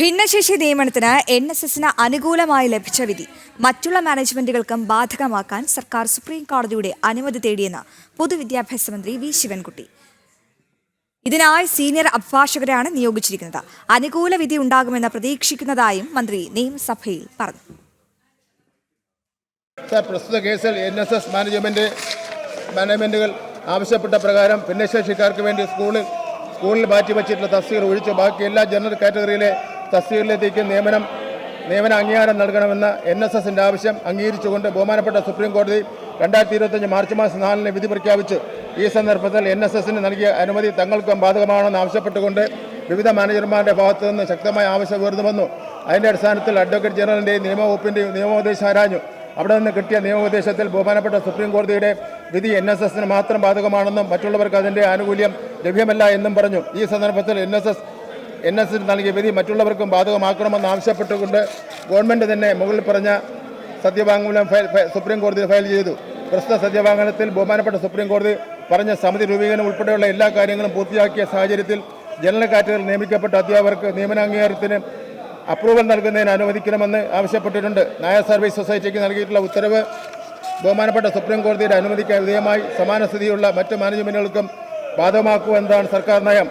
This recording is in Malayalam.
ഭിന്നശേഷി നിയമനത്തിന് എൻ എസ് എസിന് അനുകൂലമായി ലഭിച്ച വിധി. മറ്റുള്ള മാനേജ്മെന്റുകൾക്കും ബാധകമാക്കാൻ സർക്കാർ സുപ്രീം കോടതിയുടെ അനുമതി തേടിയെന്ന് പൊതുവിദ്യാഭ്യാസ മന്ത്രി വി. ശിവൻകുട്ടി. ഇതിനായി സീനിയർ അഭിഭാഷകരാണ് നിയോഗിച്ചിരിക്കുന്നത്. അനുകൂല വിധി ഉണ്ടാകുമെന്ന് പ്രതീക്ഷിക്കുന്നതായും മന്ത്രി നിയമസഭയിൽ പറഞ്ഞു. പ്രസ്തുത കേസിൽ എൻ എസ് എസ് മാനേജ്മെന്റ് മാനേജ്മെന്റുകൾ ആവശ്യപ്പെട്ട പ്രകാരം ഭിന്നശേഷിക്കാർക്ക് വേണ്ടി സ്കൂളിൽ സ്കൂളിൽ മാറ്റിവെച്ചിട്ടുള്ള തസ്തികൾ ഒഴിച്ച് ബാക്കി എല്ലാ ജനറൽ കാറ്റഗറിയിലെ തസ്തികകളിലേക്ക് നിയമനം നിയമന അംഗീകാരം നൽകണമെന്ന എൻ എസ് എസിന്റെ ആവശ്യം അംഗീകരിച്ചുകൊണ്ട് ബഹുമാനപ്പെട്ട സുപ്രീം കോടതി രണ്ടായിരത്തി ഇരുപത്തഞ്ച് മാർച്ച് മാസം നാലിന് വിധി പ്രഖ്യാപിച്ചു. ഈ സന്ദർഭത്തിൽ എൻ എസ് എസിന് നൽകിയ അനുമതി തങ്ങൾക്കും ബാധകമാണെന്ന് ആവശ്യപ്പെട്ടുകൊണ്ട് വിവിധ മാനേജർമാരുടെ ഭാഗത്തു നിന്ന് ശക്തമായ ആവശ്യം ഉയർന്നു വന്നു. അതിന്റെ അടിസ്ഥാനത്തിൽ അഡ്വക്കേറ്റ് ജനറലിന്റെയും നിയമവകുപ്പിന്റെയും നിയമോപദേശം ആരാഞ്ഞു. അവിടെ നിന്ന് കിട്ടിയ നിയമോപദേശത്തിൽ ബഹുമാനപ്പെട്ട സുപ്രീം കോടതിയുടെ വിധി എൻ എസ് എസിന് മാത്രം ബാധകമാണെന്നും മറ്റുള്ളവർക്ക് അതിന്റെ ആനുകൂല്യം ലഭ്യമല്ല എന്നും പറഞ്ഞു. ഈ സന്ദർഭത്തിൽ N S S N S S നൽകിയ വിധി മറ്റുള്ളവർക്കും ബാധകമാക്കണമെന്ന് ആവശ്യപ്പെട്ടുകൊണ്ട് ഗവൺമെന്റ് തന്നെ മുകളിൽ പറഞ്ഞ സത്യവാങ്മൂലം ഫയൽ സുപ്രീം കോടതിയിൽ ഫയൽ ചെയ്തു. പ്രസ്തുത സത്യവാങ്മൂലത്തിൽ ബഹുമാനപ്പെട്ട സുപ്രീം കോടതി പറഞ്ഞ സമിതി രൂപീകരണം ഉൾപ്പെടെയുള്ള എല്ലാ കാര്യങ്ങളും പൂർത്തിയാക്കിയ സാഹചര്യത്തിൽ ജനറൽ കാറ്റഗറിയിൽ നിയമിക്കപ്പെട്ട അധ്യാപകർക്ക് നിയമനാംഗീകാരത്തിന് അപ്രൂവൽ നൽകുന്നതിന് അനുവദിക്കണമെന്ന് ആവശ്യപ്പെട്ടിട്ടുണ്ട്. നായർ സർവീസ് സൊസൈറ്റിക്ക് നൽകിയിട്ടുള്ള ഉത്തരവ് ബഹുമാനപ്പെട്ട സുപ്രീം കോടതിയുടെ അനുമതിക്ക് വിധേയമായി സമാന സ്ഥിതിയുള്ള മറ്റ് മാനേജ്മെന്റുകൾക്കും ബാധകമാക്കൂ എന്നതാണ് സർക്കാർ നയം.